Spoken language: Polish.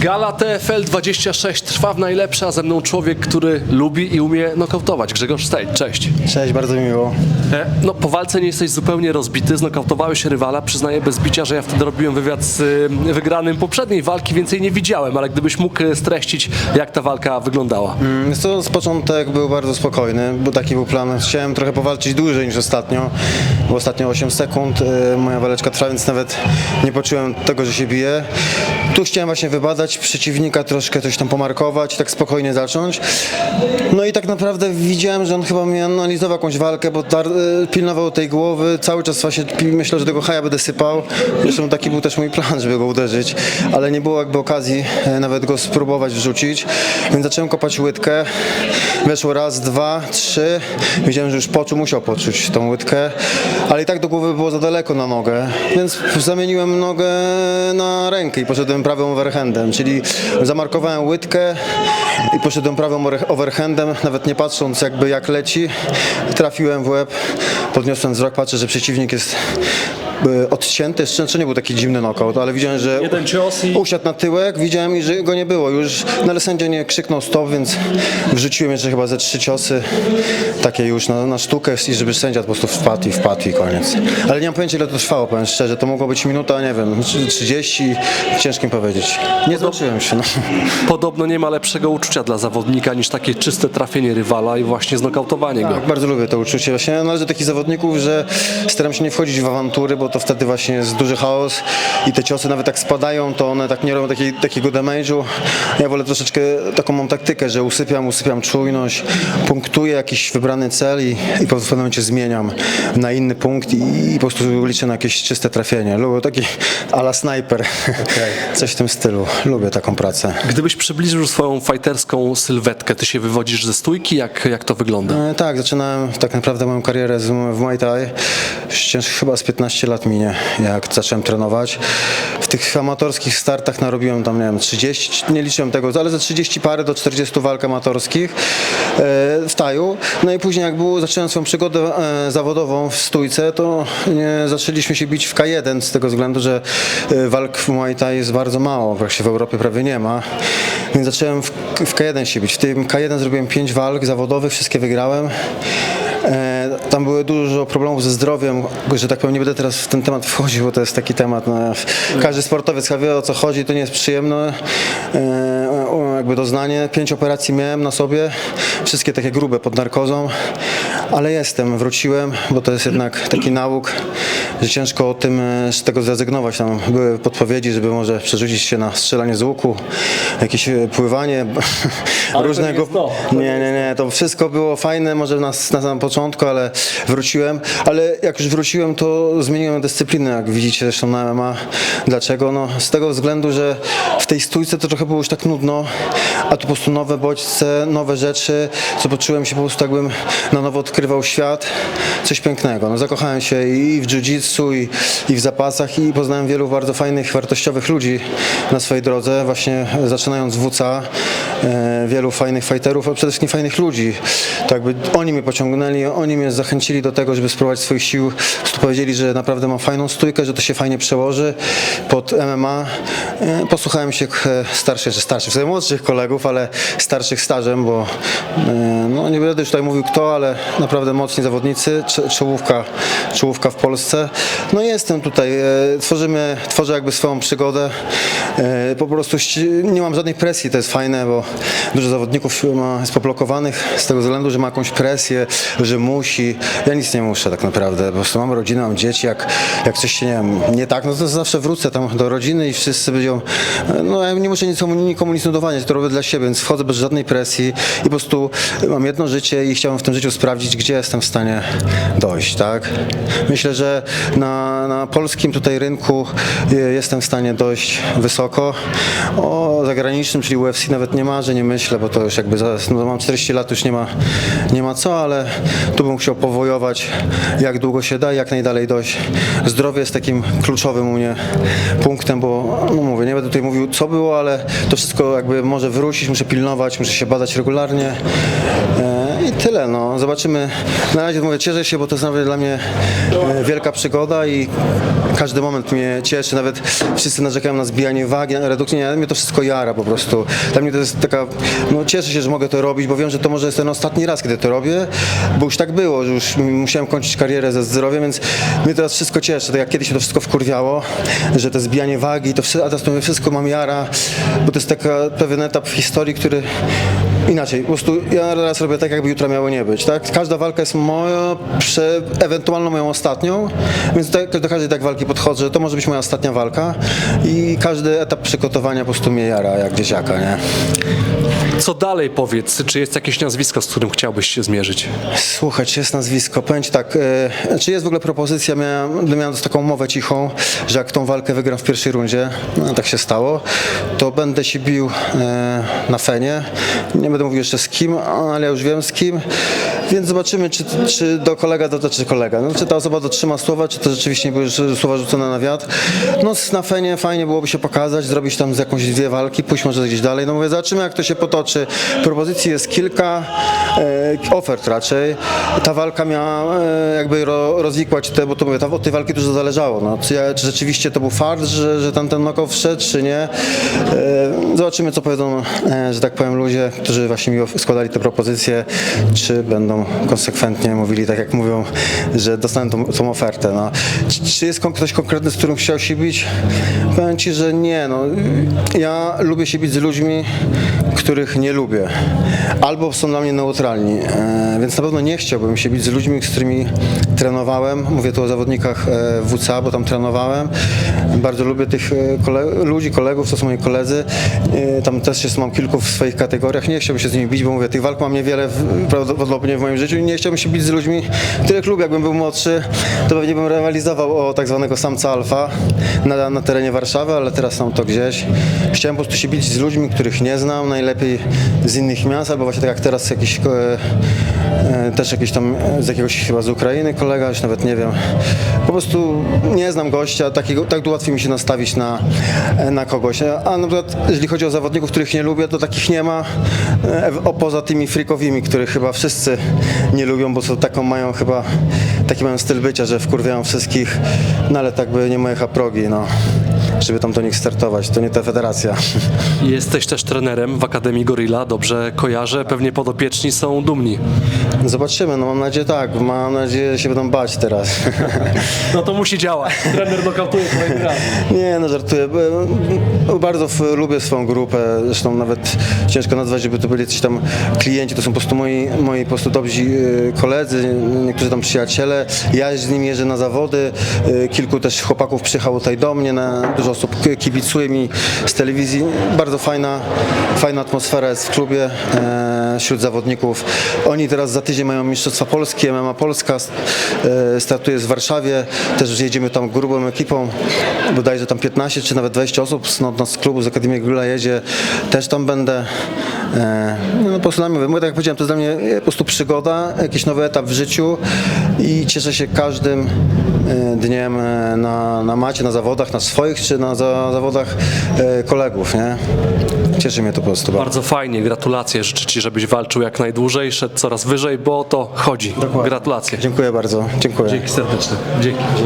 Gala TFL 26 trwa w najlepsza, a ze mną człowiek, który lubi i umie nokautować. Grzegorz Stejt, cześć. Cześć, bardzo mi miło. E, no po walce nie jesteś zupełnie rozbity, znokautowałeś rywala. Przyznaję bez bicia, że ja wtedy robiłem wywiad z y, wygranym poprzedniej walki, więcej nie widziałem, ale gdybyś mógł e, streścić, jak ta walka wyglądała. Jest to z początek był bardzo spokojny, bo taki był plan. Chciałem trochę powalczyć dłużej niż ostatnio, bo ostatnio 8 sekund y, moja waleczka trwa, więc nawet nie poczułem tego, że się bije. Tu chciałem właśnie wybadać przeciwnika, troszkę coś tam pomarkować, tak spokojnie zacząć. No i tak naprawdę widziałem, że on chyba mnie analizował jakąś walkę, bo y, pilnował tej głowy, cały czas właśnie myślał, że tego haja będę sypał. Zresztą taki był też mój plan, żeby go uderzyć, ale nie było jakby okazji e, nawet go spróbować wrzucić, więc zacząłem kopać łydkę. Weszło raz, dwa, trzy. Wiedziałem, że już poczuł, musiał poczuć tą łydkę, ale i tak do głowy było za daleko na nogę, więc zamieniłem nogę na rękę i poszedłem prawym overhandem, czyli zamarkowałem łydkę i poszedłem prawym over- overhandem, nawet nie patrząc jakby jak leci. Trafiłem w łeb, podniosłem wzrok, patrzę, że przeciwnik jest e, odcięty, jeszcze to nie był taki dziwny knockout, ale widziałem, że Jeden cios i- usiadł na tyłek, widziałem i że go nie było już, no ale sędzia nie krzyknął stop, więc wrzuciłem jeszcze chyba ze trzy ciosy, takie już na, na sztukę i żeby sędzia po prostu wpadł i wpadł i koniec. Ale nie mam pojęcia ile to trwało, powiem szczerze, to mogło być minuta, nie wiem, 30, ciężko mi powiedzieć. Nie zobaczyłem się, no. Podobno nie ma lepszego uczucia dla zawodnika niż takie czyste trafienie rywala i właśnie znokautowanie go. Tak, bardzo lubię to uczucie. Właśnie ja należę do takich zawodników, że staram się nie wchodzić w awantury, bo to wtedy właśnie jest duży chaos i te ciosy nawet jak spadają, to one tak nie robią takiej, takiego damage'u. Ja wolę troszeczkę taką mam taktykę, że usypiam, usypiam czujność, punktuję jakiś wybrany cel i, i po pewnym momencie zmieniam na inny punkt i, i po prostu liczę na jakieś czyste trafienie. Lubię taki ala snajper, coś w tym stylu. Lubię taką pracę. Gdybyś przybliżył swoją fajterską sylwetkę, ty się wywodzisz ze stójki, jak, jak to wygląda? E, Tak, zaczynałem tak naprawdę moją karierę z, w Muay Thai. Cięż- chyba z 15 lat minie, jak zacząłem trenować. W tych amatorskich startach narobiłem tam, nie wiem, 30, nie liczyłem tego, ale ze 30 parę do 40 walk amatorskich e, w Taju. No i później jak było, zacząłem swoją przygodę e, zawodową w stójce, to zaczęliśmy się bić w K1 z tego względu, że e, walk w Muay Thai jest bardzo mało, właśnie w Europie prawie nie ma. Więc zacząłem w K1 się bić. W tym K1 zrobiłem 5 walk zawodowych, wszystkie wygrałem. E, Tam były dużo problemów ze zdrowiem, że tak powiem, nie będę teraz w ten temat wchodził, bo to jest taki temat, no, każdy sportowiec wie o co chodzi, to nie jest przyjemne, e, jakby doznanie. Pięć operacji miałem na sobie, wszystkie takie grube pod narkozą, ale jestem, wróciłem, bo to jest jednak taki nauk, że ciężko o tym, e, z tego zrezygnować. Tam były podpowiedzi, żeby może przerzucić się na strzelanie z łuku, jakieś pływanie, to różnego... nie to. Nie, nie, nie, to wszystko było fajne, może na, na samym początku, ale wróciłem. Ale jak już wróciłem, to zmieniłem dyscyplinę, jak widzicie zresztą na MMA. Dlaczego? No, z tego względu, że w tej stójce to trochę było już tak nudno, a tu po prostu nowe bodźce, nowe rzeczy, co poczułem się po prostu jakbym na nowo odkrywał świat, coś pięknego. No, zakochałem się i w jiu-jitsu, i, i w zapasach i poznałem wielu bardzo fajnych, wartościowych ludzi na swojej drodze, właśnie zaczynając w WCA, wielu fajnych fighterów, a przede wszystkim fajnych ludzi. Tak jakby oni mnie pociągnęli, oni mnie zachęcili do tego, żeby spróbować swoich sił. Powiedzieli, że naprawdę mam fajną stójkę, że to się fajnie przełoży pod MMA. E, Posłuchałem się e, starszych, czy starszych, w zasadzie młodszych kolegów, ale starszych stażem, bo e, no nie będę już tutaj mówił kto, ale naprawdę mocni zawodnicy, czołówka, czołówka w Polsce. No jestem tutaj, e, tworzymy, tworzę jakby swoją przygodę. E, Po prostu nie mam żadnej presji, to jest fajne, bo dużo zawodników ma, jest poblokowanych z tego względu, że ma jakąś presję, że musi. Ja nic nie muszę tak naprawdę, po prostu mam rodzinę, mam dzieci, jak, jak coś się nie, wiem, nie tak, no to zawsze wrócę tam do rodziny i wszyscy będą, no ja nie muszę nikomu, nikomu nic udowadniać, to robię dla siebie, więc wchodzę bez żadnej presji i po prostu mam jedno życie i chciałem w tym życiu sprawdzić, gdzie jestem w stanie dojść, tak? Myślę, że na, na polskim tutaj rynku e, jestem w stanie dojść wysoko. O zagranicznym, czyli UFC nawet nie marzę, nie myślę, bo to już jakby zaraz, no mam 40 lat, już nie ma, nie ma co, ale tu bym chciał powojować jak długo się da, jak najdalej dojść. Zdrowie jest takim kluczowym u mnie punktem, bo no mówię, nie będę tutaj mówił co było, ale to wszystko jakby może wrócić, muszę pilnować, muszę się badać regularnie. E, I tyle, no. Zobaczymy. Na razie mówię, cieszę się, bo to jest dla mnie e, wielka przygoda i każdy moment mnie cieszy, nawet wszyscy narzekają na zbijanie wagi, na redukcję, nie, mnie to wszystko jara po prostu. Dla mnie to jest taka, no cieszę się, że mogę to robić, bo wiem, że to może jest ten ostatni raz, kiedy to robię, bo już tak było, że już musiałem kończyć karierę ze zdrowiem, więc mnie teraz wszystko cieszy, tak jak kiedyś się to wszystko wkurwiało, że to zbijanie wagi, to wszystko, a teraz to wszystko mam jara, bo to jest taka, pewien etap w historii, który Inaczej, po prostu ja teraz robię tak, jakby jutra miało nie być, tak? Każda walka jest moja, prze, ewentualną moją ostatnią, więc tak, do każdej tak walki podchodzę, że to może być moja ostatnia walka i każdy etap przygotowania po prostu mnie jara, jak dzieciaka, nie? Co dalej powiedz? Czy jest jakieś nazwisko, z którym chciałbyś się zmierzyć? Słuchaj, czy jest nazwisko? Powiem ci tak, e, czy jest w ogóle propozycja, miałem, miałem taką umowę cichą, że jak tą walkę wygram w pierwszej rundzie, no tak się stało, to będę się bił e, na fenie. Nie będę mówił jeszcze z kim, ale ja już wiem z kim, więc zobaczymy, czy, czy do kolega dotyczy kolega. No, czy ta osoba dotrzyma słowa, czy to rzeczywiście były słowa rzucone na wiatr. No na fenie fajnie byłoby się pokazać, zrobić tam z jakąś dwie walki, pójść może gdzieś dalej. No mówię, zobaczymy jak to się potoczy. Propozycji jest kilka, e, ofert raczej. Ta walka miała e, jakby ro, rozwikłać te, bo to mówię, ta, od tej walki dużo zależało. No, czy, ja, czy rzeczywiście to był fart, że, że tam ten knockout wszedł, czy nie. E, zobaczymy co powiedzą, że tak powiem, ludzie, którzy właśnie mi składali te propozycje, czy będą konsekwentnie mówili tak jak mówią, że dostanę tą, tą ofertę. No. Czy, czy jest ktoś konkretny, z którym chciał się bić? Powiem Ci, że nie. No. Ja lubię się bić z ludźmi, których nie lubię. Albo są dla mnie neutralni. E, więc na pewno nie chciałbym się bić z ludźmi, z którymi trenowałem. Mówię tu o zawodnikach e, WCA, bo tam trenowałem. Bardzo lubię tych e, kole- ludzi, kolegów, to są moi koledzy. Tam też jest, mam kilku w swoich kategoriach. Nie chciałbym się z nimi bić, bo mówię, tych walk mam niewiele prawdopodobnie w moim życiu i nie chciałbym się bić z ludźmi, których lubię. Jakbym był młodszy, to pewnie bym rywalizował o tak zwanego samca alfa na, na terenie Warszawy, ale teraz mam to gdzieś. Chciałem po prostu się bić z ludźmi, których nie znam, najlepiej z innych miast, albo właśnie tak jak teraz jakiś e, e, też jakiś tam e, z jakiegoś chyba z Ukrainy kolega, już nawet nie wiem. Po prostu nie znam gościa, takiego, tak łatwiej mi się nastawić na, e, na kogoś. A na przykład, jeżeli chodzi o zawodników, których nie lubię, to takich nie ma, e, poza tymi freakowymi, których chyba wszyscy nie lubią, bo są taką mają chyba, taki mają styl bycia, że wkurwiają wszystkich, no ale tak by nie moje progi, no. Żeby tam do nich startować, to nie ta federacja. Jesteś też trenerem w Akademii Gorilla, dobrze kojarzę, pewnie podopieczni są dumni. Zobaczymy, no mam nadzieję tak, mam nadzieję, że się będą bać teraz. No to musi działać. Trener nokautuje kolejny raz. Nie, no żartuję. Bo- Bardzo lubię swoją grupę, zresztą nawet ciężko nazwać, żeby to byli coś tam klienci, to są po prostu moi, moi po prostu dobrzy y, koledzy, niektórzy tam przyjaciele. Ja z nimi jeżdżę na zawody, y, kilku też chłopaków przyjechało tutaj do mnie, na, dużo osób k- kibicuje mi z telewizji. Bardzo fajna, fajna atmosfera jest w klubie e, wśród zawodników. Oni teraz za tydzień mają Mistrzostwa Polskie, MMA Polska e, startuje w Warszawie, też jedziemy tam grubą ekipą, bodajże tam 15 czy nawet 20 osób z, no, z klubu z Akademii Grilla jedzie, też tam będę. E, no po prostu dla mnie, tak jak powiedziałem, to jest dla mnie e, po prostu przygoda, jakiś nowy etap w życiu i cieszę się każdym e, dniem na, na macie, na zawodach, na swoich czy na za, zawodach kolegów, nie? Cieszy mnie to po prostu bardzo. Bardzo fajnie, gratulacje. Życzę Ci, żebyś walczył jak najdłużej, szedł coraz wyżej, bo o to chodzi. Gratulacje. Dziękuję bardzo, dziękuję. Dzięki serdeczne. Dzięki.